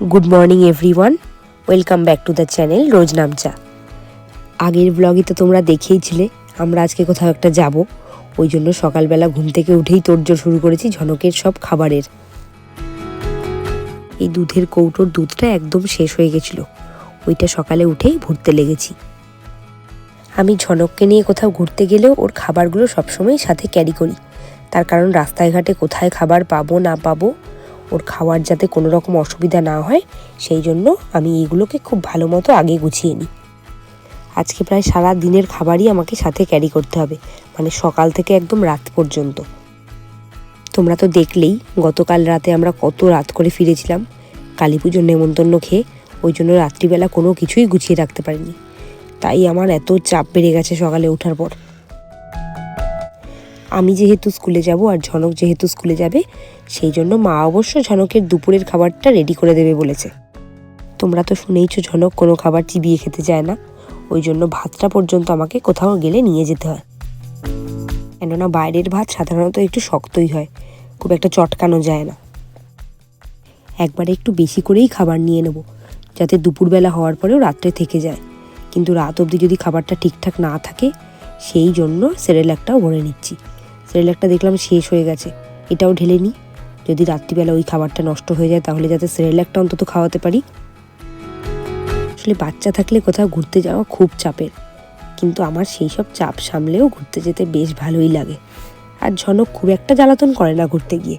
Good morning everyone welcome back to the channel রোজ নামচা আগের ব্লগে তো তোমরা দেখেইছিলে আমরা আজকে কোথাও একটা যাব। ওই জন্য সকালবেলা ঘুম থেকে উঠেই তোড়জোড় শুরু করেছি ঝনকের সব খাবারের। এই দুধের কৌটোর দুধটা একদম শেষ হয়ে গেছিল। ওইটা সকালে উঠেই ভরতে লেগেছি। আমি ঝনককে নিয়ে কোথাও ঘুরতে গেলেও ওর খাবারগুলো সবসময় সাথে ক্যারি করি। তার কারণ রাস্তায় ঘাটে কোথায় খাবার পাবো না পাবো ওর খাওয়ার যাতে কোনো রকম অসুবিধা না হয়, সেই জন্য আমি এইগুলোকে খুব ভালো মতো আগে গুছিয়ে নিই। আজকে প্রায় সারা দিনের খাবারই আমাকে সাথে ক্যারি করতে হবে মানে সকাল থেকে একদম রাত পর্যন্ত। তোমরা তো দেখলেই গতকাল রাতে আমরা কত রাত করে ফিরেছিলাম, কালী পুজোর নেমন্তন্ন খেয়ে, ওই জন্য রাত্রিবেলা কোনো কিছুই গুছিয়ে রাখতে পারিনি। তাই আমার এত চাপ বেড়ে গেছে সকালে ওঠার পর। আমি যেহেতু স্কুলে যাব আর ঝনক যেহেতু স্কুলে যাবে, সেই জন্য মা অবশ্য ঝনকের দুপুরের খাবারটা রেডি করে দেবে বলেছে। তোমরা তো শুনেইছো ঝনক কোনো খাবার চিবিয়ে খেতে চায় না, ওই জন্য ভাতটা পর্যন্ত আমাকে কোথাও গেলে নিয়ে যেতে হয়। কেননা বাইরের ভাত সাধারণত একটু শক্তই হয়, খুব একটা চটকানো যায় না। একবারে একটু বেশি করেই খাবার নিয়ে নেব, যাতে দুপুরবেলা হওয়ার পরেও রাত্রে থেকে যায়। কিন্তু রাত অবধি যদি খাবারটা ঠিকঠাক না থাকে, সেই জন্য সেরেলাকটাও ভরে নিচ্ছি। সেরেলাকটা দেখলাম শেষ হয়ে গেছে। এটাও ঢেলে নিই যদি রাত্রিবেলা ওই খাবারটা নষ্ট হয়ে যায়, তাহলে যাতে সেরেলাকটা অন্তত খাওয়াতে পারি। আসলে বাচ্চা থাকলে কোথাও ঘুরতে যাওয়া খুব চাপের। কিন্তু আমার সেই সব চাপ সামলেও ঘুরতে যেতে বেশ ভালোই লাগে। আর ঝনক খুব একটা জ্বালাতন করে না ঘুরতে গিয়ে।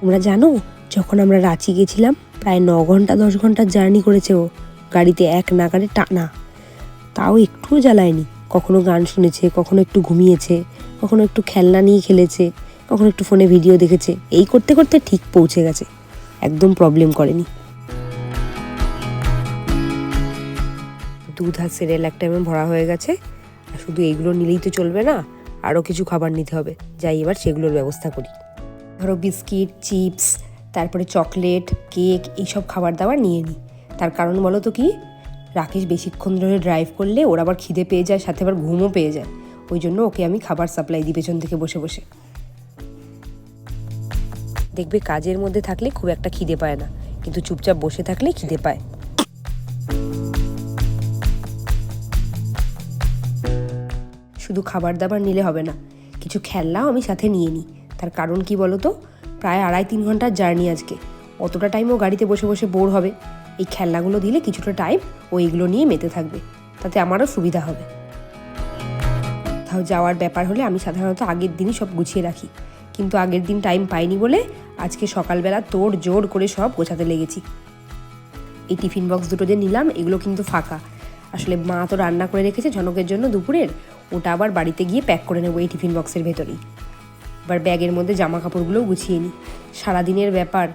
তোমরা জানো, যখন আমরা রাঁচি গেছিলাম, প্রায় ন ঘণ্টা, দশ ঘণ্টার জার্নি করেছে ও। গাড়িতে এক নাগারে টানা। তাও একটুও জ্বালায়নি। কখনো গান শুনেছে, কখনো একটু ঘুমিয়েছে। কখনো একটু খেলনা নিয়ে খেলেছে, কখনো একটু ফোনে ভিডিও দেখেছে, এই করতে করতে ঠিক পৌঁছে গেছে। একদম প্রবলেম করেনি। দুধ আর সিরিয়াল একটা এমন ভরা হয়ে গেছে, আর শুধু এইগুলো নিলেই তো চলবে না আরও কিছু খাবার নিতে হবে। যাই, এবার সেগুলোর ব্যবস্থা করি। ধরো বিস্কিট, চিপস, তারপরে চকলেট, কেক, এইসব খাবার দাবার নিয়ে নিই। তার কারণ বলো তো কি? রাকেশ বেশিক্ষণ ধরে ড্রাইভ করলে ওর আবার খিদে পেয়ে যায়, সাথে আবার ঘুমও পেয়ে যায়। ওই জন্য ওকে আমি খাবার সাপ্লাই দিই পেছন থেকে বসে বসে। দেখবে কাজের মধ্যে থাকলে খুব একটা খিদে পায় না, কিন্তু চুপচাপ বসে থাকলে খিদে পায়। শুধু খাবার দাবার নিলে হবে না, কিছু খেলনাও আমি সাথে নিয়ে নিই। তার কারণ কি বলো তো? প্রায় আড়াই তিন ঘণ্টার জার্নি আজকে। অতটা টাইমও গাড়িতে বসে বসে বোর হবে। এই খেলনাগুলো দিলে কিছুটা টাইম ও এইগুলো নিয়ে মেতে থাকবে। তাতে আমারও সুবিধা হবে। কোথাও যাওয়ার ব্যাপার হলে আমি সাধারণত আগের দিনই সব গুছিয়ে রাখি। কিন্তু আগের দিন টাইম পাইনি বলে আজকে সকালবেলা তোড় জোর করে সব গোছাতে লেগেছি। এই টিফিন বক্স দুটো যে নিলাম, এগুলো কিন্তু ফাঁকা। আসলে মা তো রান্না করে রেখেছে ঝনকের জন্য দুপুরের, ওটা আবার বাড়িতে গিয়ে প্যাক করে নেব এই টিফিন বক্সের ভেতরেই। এবার ব্যাগের মধ্যে জামা কাপড়গুলোও গুছিয়ে নিই সারাদিনের ব্যাপার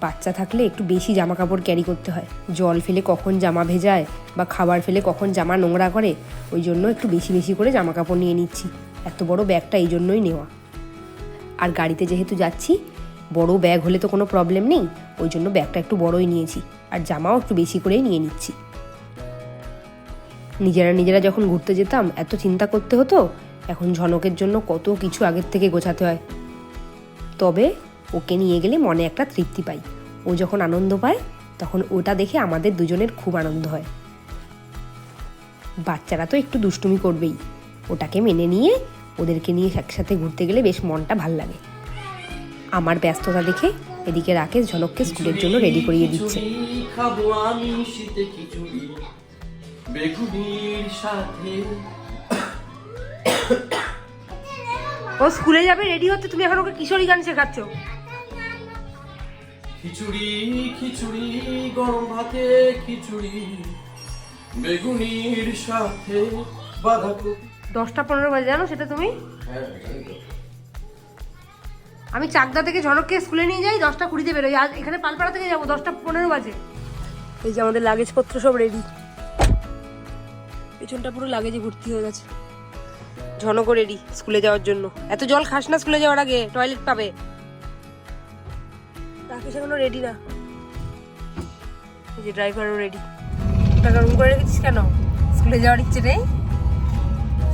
বাচ্চা থাকলে একটু বেশি জামা কাপড় ক্যারি করতে হয়। জল ফেলে কখন জামা ভেজায় বা খাবার ফেলে কখন জামা নোংরা করে, ওই জন্য একটু বেশি বেশি করে জামা কাপড় নিয়ে নিচ্ছি। এত বড় ব্যাগটা এই জন্যই নেওয়া। আর গাড়িতে যেহেতু যাচ্ছি, বড় ব্যাগ হলে তো কোনো প্রবলেম নেই, ওই জন্য ব্যাগটা একটু বড়ই নিয়েছি। আর জামাও একটু বেশি করেই নিয়ে নিচ্ছি। নিজেরা নিজেরা যখন ঘুরতে যেতাম, এত চিন্তা করতে হতো, এখন ঝনকের জন্য কত কিছু আগের থেকে গোছাতে হয়। তবে ওকে নিয়ে গেলে মনে একটা তৃপ্তি পাই। ও যখন আনন্দ পায় তখন ওটা দেখে আমাদের দুজনের খুব আনন্দ হয়। বাচ্চারা তো একটু দুষ্টুমি করবেই। ওটাকে মেনে নিয়ে ওদেরকে নিয়ে একসাথে ঘুরতে গেলে বেশ মনটা ভালো লাগে। আমার ব্যস্ততা দেখে এদিকে রাকেশ ঝনককে স্কুলের জন্য রেডি করিয়ে দিচ্ছে। ও স্কুলে যাবে রেডি হতে তুমি এখন ওকে কিশোরী গান শেখাচ্ছ। খিচুড়ি খিচুড়ি গরম ভাতে খিচুড়ি। বেগুনির সাথে বাঁধাকপি। দশটা পনেরো বাজে জানো সেটা তুমি? আমি চাকদা থেকে ঝনককে স্কুলে নিয়ে যাই দশটা কুড়িতে বেরোই। আজ এখানে পালপাড়া থেকে যাব দশটা পনেরো বাজে। এই যে আমাদের লাগেজপত্র সব রেডি পেছনটা পুরো লাগেজে ভর্তি হয়ে গেছে। ঝনকও রেডি স্কুলে যাওয়ার জন্য। এত জল খাস না স্কুলে যাওয়ার আগে টয়লেট পাবে। রাকেশ এখনও রেডি না। যে ড্রাইভারও রেডি টাকা রুম করে রেখেছিস কেন? স্কুলে যাওয়ার ইচ্ছে নেই?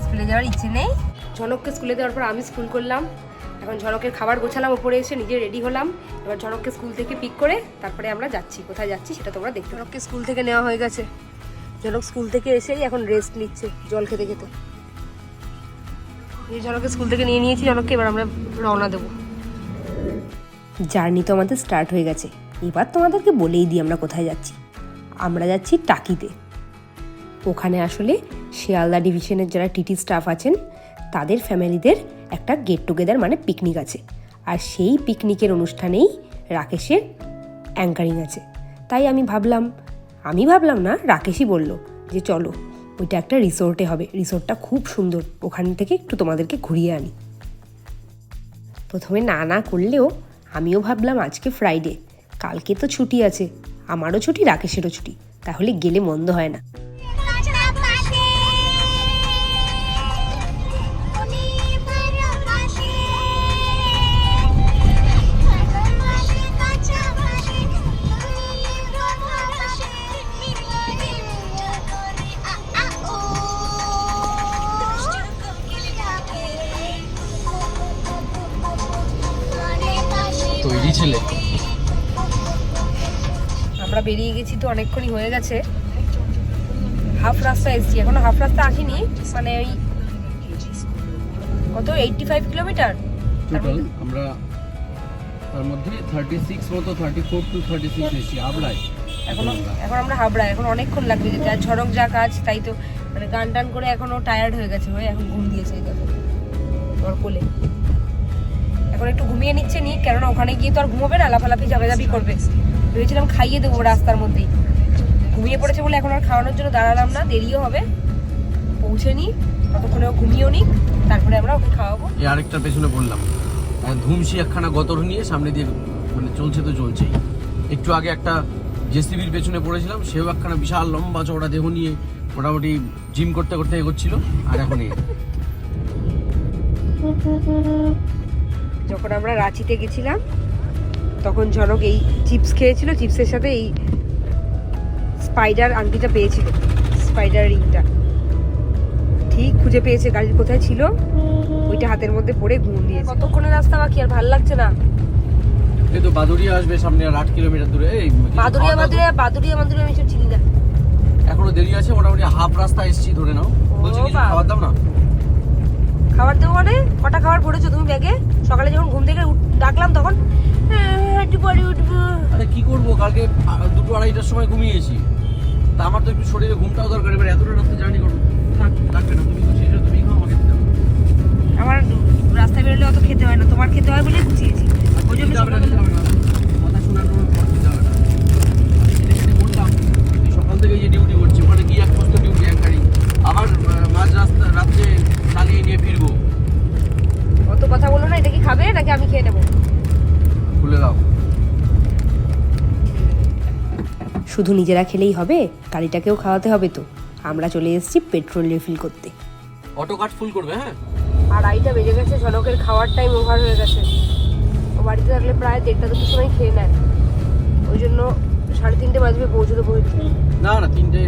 স্কুলে যাওয়ার ইচ্ছে নেই? ঝনককে স্কুলে দেওয়ার পর আমি স্কুল করলাম। এখন ঝনকের খাবার গোছালাম, ওপরে এসে নিজে রেডি হলাম। এবার ঝনককে স্কুল থেকে পিক করে তারপরে আমরা যাচ্ছি। কোথায় যাচ্ছি সেটা তোমরা দেখতে ঝনককে স্কুল থেকে নেওয়া হয়ে গেছে। ঝনক স্কুল থেকে এসেই এখন রেস্ট নিচ্ছে জল খেতে খেতে। ঝনককে স্কুল থেকে নিয়ে নিয়েছি, ঝনককে এবার আমরা রওনা দেবো। জার্নি তো আমাদের স্টার্ট হয়ে গেছে। এবার তোমাদেরকে বলেই দিই আমরা কোথায় যাচ্ছি। আমরা যাচ্ছি টাকিতে। ওখানে আসলে শিয়ালদা ডিভিশনের যারা টিটি স্টাফ আছেন, তাদের ফ্যামিলিদের একটা গেট টুগেদার মানে পিকনিক আছে। আর সেই পিকনিকের অনুষ্ঠানেই রাকেশের অ্যাঙ্কারিং আছে। তাই আমি ভাবলাম আমি ভাবলাম না, রাকেশই বলল যে চলো, ওইটা একটা রিসোর্টে হবে। রিসোর্টটা খুব সুন্দর। ওখান থেকে একটু তোমাদেরকে ঘুরিয়ে আনি। প্রথমে না না করলেও আমিও ভাবলাম আজকে ফ্রাইডে কালকে তো ছুটি আছে, আমারও ছুটি, রাকেশেরও ছুটি, তাহলে গেলে মন্দ হয় না। তো অনেকক্ষণই হয়ে গেছে। হাফ রাস্তা এসেছি এখনও হাফ রাস্তা আসিনি মানে ওই কত এইটটি ফাইভ কিলোমিটার টোটাল আমরা তার মধ্যে থার্টি সিক্স মতো thirty four to thirty six এসেছি আবড়ায় এখনও এখন আমরা হাবড়া এখন অনেকক্ষণ লাগবে যেতে আর ঝড়ক যা কাজ তাই তো মানে গান টান করে এখনও টায়ার্ড হয়ে গেছে হয়ে এখন ঘুম দিয়েছে দেখো তোমার কোলে এখন একটু ঘুমিয়ে নিচ্ছে নি কেননা ওখানে গিয়ে তো আর ঘুমোবে না লাফালাফি ঝাপাঝাপি করবে। ভেবেছিলাম খাইয়ে দেবো রাস্তার মধ্যেই। ঘুমিয়ে পড়েছে বলে এখন আর খাওয়ানোর জন্য দাঁড়ালাম না দেরিও হবে। পৌঁছে নি ততক্ষণে ঘুমিয়েও নিক তারপরে আমরা ওকে খাওয়াবো। এই আরেকটার পেছনে বললাম। ধুমসি একখানা গতর নিয়ে সামনে দিয়ে মানে চলছে তো চলছেই। একটু আগে একটা জেসিবির পেছনে পড়েছিলাম সেও একখানা বিশাল লম্বা চওড়া দেহ নিয়ে মোটামুটি জিম করতে করতে এগোচ্ছিল আর এখন যখন আমরা রাঁচিতে গেছিলাম তখন জনক এই চিপস খেয়েছিল চিপসের সাথে এই স্পাইডার আংটিটা পেয়েছিল স্পাইডার রিংটা ঠিক খুঁজে পেয়েছে গাড়ির কোথায় ছিল ওইটা হাতের মধ্যে পড়ে ঘুম দিয়েছে। কতক্ষণের রাস্তা বাকি? আর ভালো লাগছে না। এই তো বাদুড়িয়া আসবে সামনে আর আট কিলোমিটার দূরে এই কিছু বাদুরিয়া বাদুরিয়া বাদুরিয়া বাদুরিয়া আমি সব চিনি না। এখনও দেরি আছে মোটামুটি হাফ রাস্তা এসেছি ধরে নাও। বলছি কিছু খাবার দাও না? খাবার দেবো মানে? কটা খাবার পড়েছো তুমি ব্যাগে সকালে যখন ঘুম থেকে ডাকলাম তখন "হ্যাঁ, একটু পরে উঠবো। আরে কি করব? কালকে দুটো আড়াইটার সময় ঘুমিয়েছি। তা আমার তো একটু শরীরে ঘুমটাও দরকার। এবার এতটা রাস্তা জার্নি করব। থাক লাগবে না। তুমি গুছিয়ে যাও, তুমি খাও আমাকে দিতে আমার রাস্তায় বেরোলে অত খেতে হয় না। তোমার খেতে হয় বলে গুছিয়েছি ওই জন্য। কথা শোনার পথ দিতে হবে না। বললাম, সকাল থেকে যে ডিউটি করছি ওখানে গিয়ে শুধু নিজেরা খেলেই হবে গাড়িটাকেও খাওয়াতে হবে তো। আমরা চলে এসেছি পেট্রোল রিফিল করতে। অটো কাট ফুল করবে হ্যাঁ? আর আড়াইটা বেজে গেছে ঝনকের খাওয়ার টাইম ওভার হয়ে গেছে। ও বাড়িতে থাকলে প্রায় দেড়টা দুটোর সময় খেয়ে নেয়। ওই জন্য সাড়ে তিনটে বাজবে পৌঁছতে পৌঁছতে। না না তিনটে।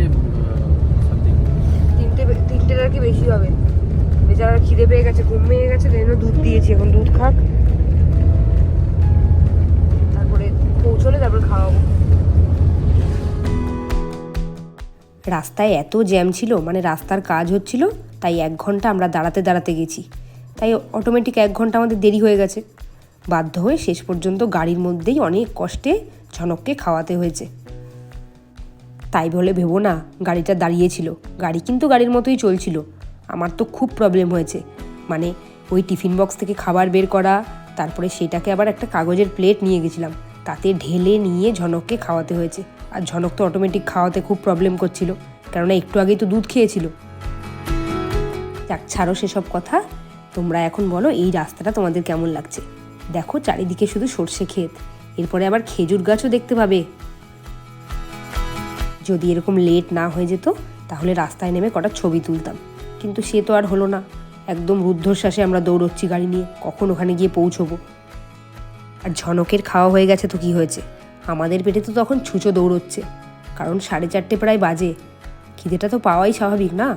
তিনটে তিনটের আর কি বেশি হবে। বেচারা খিদে পেয়ে গেছে ঘুম পেয়ে গেছে তাই জন্য দুধ দিয়েছি এখন দুধ খাক। রাস্তায় এত জ্যাম ছিল মানে রাস্তার কাজ হচ্ছিল, তাই এক ঘণ্টা আমরা দাঁড়াতে দাঁড়াতে গেছি। তাই অটোমেটিক এক ঘণ্টা আমাদের দেরি হয়ে গেছে। বাধ্য হয়ে শেষ পর্যন্ত গাড়ির মধ্যেই অনেক কষ্টে ঝনককে খাওয়াতে হয়েছে। তাই বলে ভেবো না, গাড়িটা দাঁড়িয়েছিল। গাড়ি কিন্তু গাড়ির মতোই চলছিল। আমার তো খুব প্রবলেম হয়েছে। মানে ওই টিফিন বক্স থেকে খাবার বের করা, তারপরে সেটাকে আবার একটা কাগজের প্লেট নিয়ে গেছিলাম। তাতে ঢেলে নিয়ে ঝনককে খাওয়াতে হয়েছে। আর ঝনক তো অটোমেটিক খাওয়াতে খুব প্রবলেম করছিল। কেননা একটু আগেই তো দুধ খেয়েছিল। যাক, ছাড়ো সেসব কথা। তোমরা এখন বলো, এই রাস্তাটা তোমাদের কেমন লাগছে? দেখো, চারিদিকে শুধু সর্ষে ক্ষেত। এরপরে আবার খেজুর গাছও দেখতে পাবে। যদি এরকম লেট না হয়ে যেত, তাহলে রাস্তায় নেমে কটা ছবি তুলতাম। কিন্তু সে তো আর হলো না। একদম রুদ্ধশ্বাসে আমরা দৌড়চ্ছি গাড়ি নিয়ে। কখন ওখানে গিয়ে পৌঁছবো? আর ঝনকের খাওয়া হয়ে গেছে তো কি হয়েছে? আমাদের পেটে তো তখন ছুঁচো দৌড়চ্ছে, কারণ সাড়ে চারটে প্রায় বাজে। খিদেটা তো পাওয়াই স্বাভাবিক, না?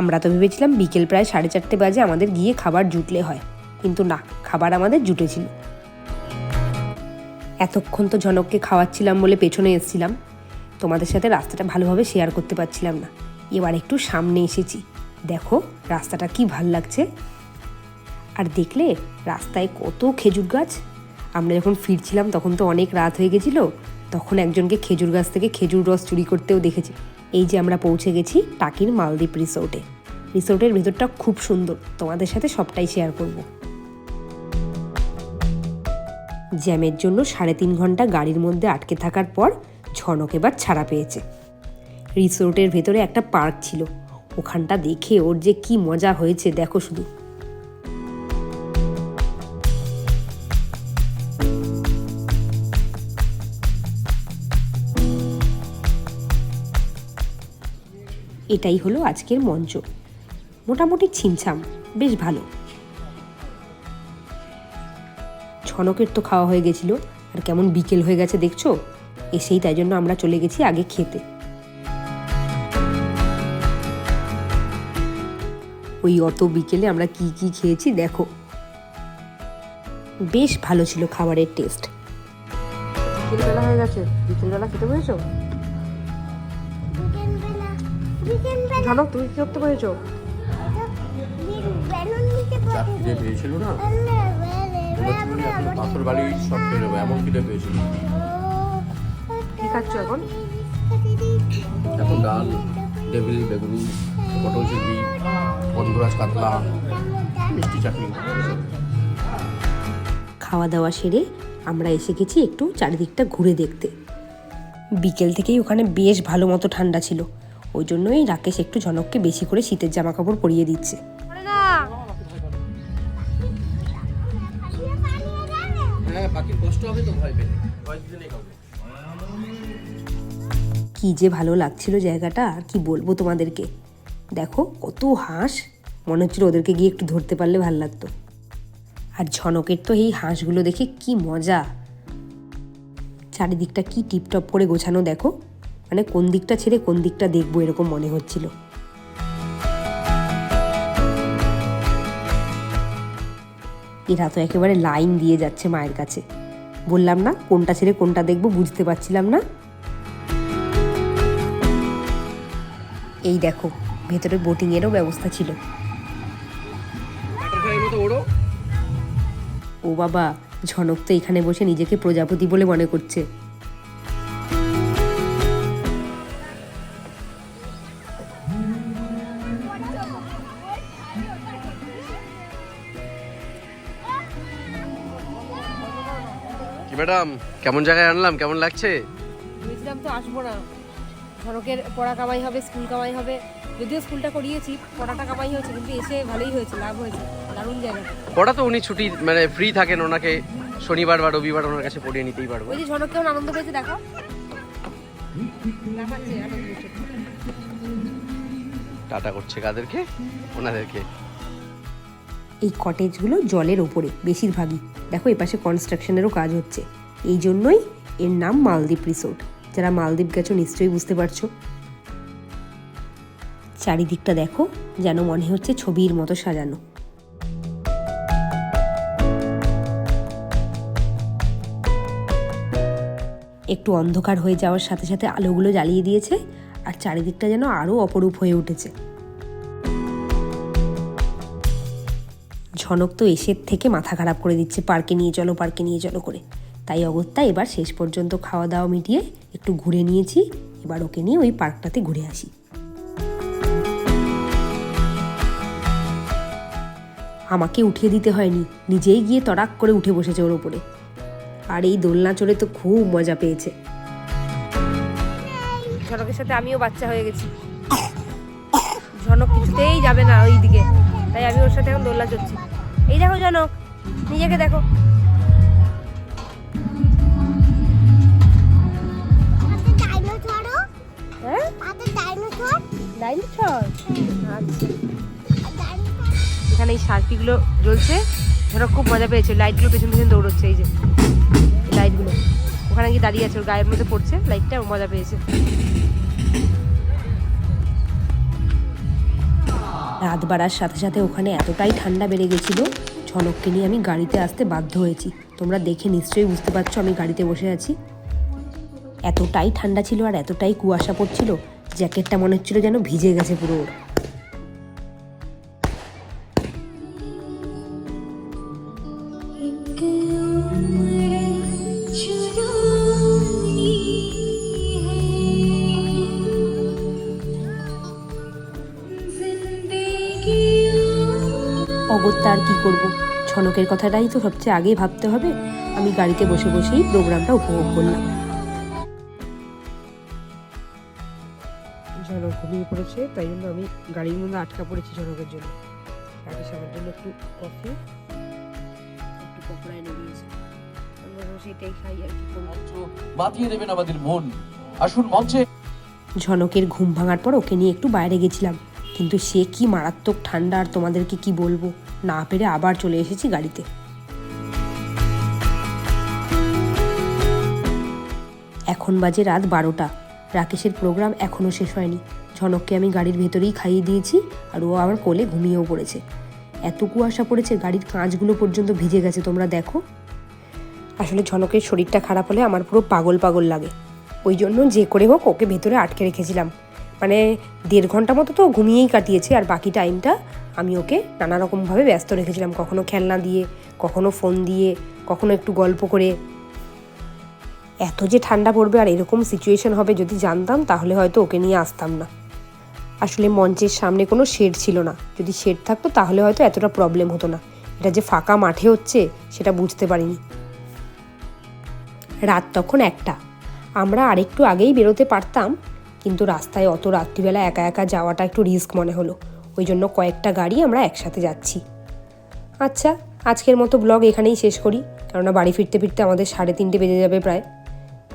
আমরা তো ভেবেছিলাম বিকেল প্রায় সাড়ে চারটে বাজে আমাদের গিয়ে খাবার জুটলে হয়, কিন্তু না, খাবার আমাদের জুটেছিল। এতক্ষণ তো ঝনককে খাওয়াচ্ছিলাম বলে পেছনে এসেছিলাম। তোমাদের সাথে রাস্তাটা ভালোভাবে শেয়ার করতে পারছিলাম না। এবার একটু সামনে এসেছি। দেখো, রাস্তাটা কি ভালো লাগছে। আর দেখলে, রাস্তায় কত খেজুর গাছ। আমরা যখন ফিরছিলাম, তখন তো অনেক রাত হয়ে গেছিল, তখন একজনকে খেজুর গাছ থেকে খেজুর রস চুরি করতেও দেখেছি। এই যে আমরা পৌঁছে গেছি টাকির মালদ্বীপ রিসোর্টে রিসোর্টের ভেতরটা খুব সুন্দর, তোমাদের সাথে সবটাই শেয়ার করব। জ্যামের জন্য সাড়ে তিন ঘণ্টা গাড়ির মধ্যে আটকে থাকার পর ঝনক এবার ছাড়া পেয়েছে। রিসোর্টের ভেতরে একটা পার্ক ছিল। ওখানটা দেখে ওর যে কি মজা হয়েছে, দেখো শুধু। এটাই হলো আজকের মঞ্চ। মোটামুটি ছিমছাম, বেশ ভালো। ছনকের তো খাওয়া হয়ে গেছিল, আর কেমন বিকেল হয়ে গেছে দেখছ? এসেই তাই জন্য আমরা চলে গেছি আগে খেতে। ওই অত বিকেলে আমরা কি কি খেয়েছি দেখো। বেশ ভালো ছিল খাবারের টেস্ট। বিকেলবেলা হয়ে গেছে। বিকেলবেলা খেতে বসেছো ঝনক তুমি কি করতে খিদে পেয়েছিল না? এখন পাথর বাড়ি সব নেব এমন খিদে পেয়েছিল? কি খাচ্ছ এখন? এখন ডাল টেবিল বেগুনি পটল চিংড়ি বন্ধুরাজ কাতলা মিষ্টি চাটনি। খাওয়া দাওয়া সেরে আমরা এসে গেছি একটু চারিদিকটা ঘুরে দেখতে। বিকেল থেকেই ওখানে বেশ ভালো মতো ঠান্ডা ছিল। ওই জন্যই রাকেশ একটু ঝনককে বেশি করে শীতের জামা কাপড় পরিয়ে দিচ্ছে। হ্যাঁ বাকি কষ্ট হবে তো ভয় পেলে। ভয় দিতে নেই কাউকে। কি যে ভালো লাগছিল জায়গাটা আর কি বলব তোমাদেরকে? দেখো কত হাঁস। মনে হচ্ছিল ওদেরকে গিয়ে একটু ধরতে পারলে ভালো লাগতো। আর ঝনকের তো এই হাঁসগুলো দেখে কি মজা। চারিদিকটা কি টিপটপ করে গোছানো দেখো। মানে কোন দিকটা ছেড়ে কোন দিকটা দেখব এরকম মনে হচ্ছিল। এরা তো একেবারে লাইন দিয়ে যাচ্ছে মায়ের কাছে। বললাম না, কোনটা ছেড়ে কোনটা দেখব বুঝতে পারছিলাম না। এই দেখো, ভেতরে বোটিংয়েরও ব্যবস্থা ছিল। ও বাবা, ঝনক তো এখানে বসে নিজেকে প্রজাপতি বলে মনে করছে। ম্যাডাম কেমন জায়গায় আনলাম? কেমন লাগছে? ভেবেছিলাম তো আসব না। ঝনকের পড়া কামাই হবে স্কুল কামাই হবে। যদিও স্কুলটা করিয়েছি পড়াটা কামাই হয়েছে কিন্তু এসে ভালোই হয়েছে লাভ হয়েছে। দারুণ জায়গা। পড়া তো উনি ছুটি মানে ফ্রি থাকেন ওনাকে শনিবার বা রবিবার ওনার কাছে পড়িয়ে নিতেই পারব। ওই যে ঝনক কেমন আনন্দ পেয়েছে দেখো। টাটা করছে কাদেরকে? ওনাদেরকে। এই কটেজগুলো জলের ওপরে, বেশিরভাগই। দেখো এপাশে কনস্ট্রাকশনেরও কাজ হচ্ছে। এই জন্যই এর নাম মালদ্বীপ রিসোর্ট যারা মালদ্বীপ গেছো নিশ্চয়ই বুঝতে পারছ। চারিদিকটা দেখো, যেন মনে হচ্ছে ছবির মতো সাজানো। একটু অন্ধকার হয়ে যাওয়ার সাথে সাথে আলোগুলো জ্বালিয়ে দিয়েছে, আর চারিদিকটা যেন আরও অপরূপ হয়ে উঠেছে। ঝনক তো এসের থেকে মাথা খারাপ করে দিচ্ছে, পার্কে নিয়ে চলো, পার্কে নিয়ে চলো করে। তাই অগত্যা এবার শেষ পর্যন্ত খাওয়া দাওয়া মিটিয়ে একটু ঘুরে নিয়েছি, এবার ওকে নিয়ে ওই পার্কটাতে ঘুরে আসি। আমাকে উঠিয়ে দিতে হয়নি, নিজেই গিয়ে তড়াক করে উঠে বসেছে ওর ওপরে। আর এই দোলনা চড়ে তো খুব মজা পেয়েছে। ঝনকের সাথে আমিও বাচ্চা হয়ে গেছি। ঝনক কিছুতেই যাবে না ওই দিকে তাই আমি ওর সাথে এখন দোল্লা চড়ছি। এই দেখো ঝনক নিজেকে দেখো। হ্যাঁ? ডাইনোসর। আচ্ছা। এখানে এই সার্কিগুলো জ্বলছে। ঝনক খুব মজা পেয়েছে। লাইটগুলো পেছন পেছন দৌড়চ্ছে এই যে। লাইটগুলো। ওখানে গিয়ে দাঁড়িয়ে আছে ওর গায়ের মধ্যে পড়ছে। লাইটটা মজা পেয়েছে। রাত বাড়ার সাথে সাথে ওখানে এতটাই ঠান্ডা বেড়ে গেছিল, ঝনককে নিয়ে আমি গাড়িতে আসতে বাধ্য হয়েছি তোমরা দেখে নিশ্চয়ই বুঝতে পারছ আমি গাড়িতে বসে আছি এতটাই ঠান্ডা ছিল আর এতটাই কুয়াশা পড়ছিল, জ্যাকেটটা মনে হচ্ছিল যেন ভিজে গেছে পুরো ওর। ছনকের কথাটাই তো সবচেয়ে আগে ভাবতে হবে। আমি গাড়িতে বসে বসেই প্রোগ্রামটা উপভোগ করলাম। ঝনক ঘুমিয়ে পড়েছে তাই জন্য আমি গাড়ির মধ্যে আটকা পড়েছি ঝনকের জন্য। রাকেশ আমার জন্য একটু কফি একটু পকোড়া এনে দিয়েছে। সেটাই খাই আর কি বাতিয়ে দেবেন আমাদের মন। আসুন মঞ্চে। ঝনকের ঘুম ভাঙার পর ওকে নিয়ে একটু বাইরে গেছিলাম। কিন্তু সে কি মারাত্মক ঠান্ডা আর তোমাদেরকে কি বলব? না পেরে আবার চলে এসেছি গাড়িতে। এখন বাজে রাত বারোটা। রাকেশের প্রোগ্রাম এখনও শেষ হয়নি। ঝনককে আমি গাড়ির ভেতরেই খাইয়ে দিয়েছি আর ও আমার কোলে ঘুমিয়েও পড়েছে। এত কুয়াশা পড়েছে, গাড়ির কাঁচগুলো পর্যন্ত ভিজে গেছে, তোমরা দেখো। আসলে ঝনকের শরীরটা খারাপ হলে আমার পুরো পাগল পাগল লাগে। ওই জন্য যে করে হোক ওকে ভেতরে আটকে রেখেছিলাম। মানে দেড় ঘণ্টা মতো তো ঘুমিয়েই কাটিয়েছে আর বাকি টাইমটা আমি ওকে নানা রকমভাবে ব্যস্ত রেখেছিলাম, কখনো খেলনা দিয়ে, কখনো ফোন দিয়ে, কখনো একটু গল্প করে। এত যে ঠান্ডা পড়বে আর এরকম সিচুয়েশন হবে যদি জানতাম তাহলে হয়তো ওকে নিয়ে আসতাম না। আসলে মঞ্চের সামনে কোনো শেড ছিল না। যদি শেড থাকতো তাহলে হয়তো এতটা প্রবলেম হতো না। এটা যে ফাঁকা মাঠে হচ্ছে সেটা বুঝতে পারিনি। রাত তখন একটা। আমরা আরেকটু আগেই বেরোতে পারতাম কিন্তু রাস্তায় অত রাত্রিবেলা একা একা যাওয়াটা একটু রিস্ক মনে হলো। ওই জন্য কয়েকটা গাড়ি আমরা একসাথে যাচ্ছি। আচ্ছা আজকের মতো ব্লগ এখানেই শেষ করি। কেননা বাড়ি ফিরতে ফিরতে আমাদের সাড়ে তিনটে বেজে যাবে প্রায়।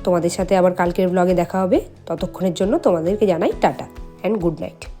তোমাদের সাথে আবার কালকের ব্লগে দেখা হবে। ততক্ষণের জন্য তোমাদেরকে জানাই টাটা অ্যান্ড গুড নাইট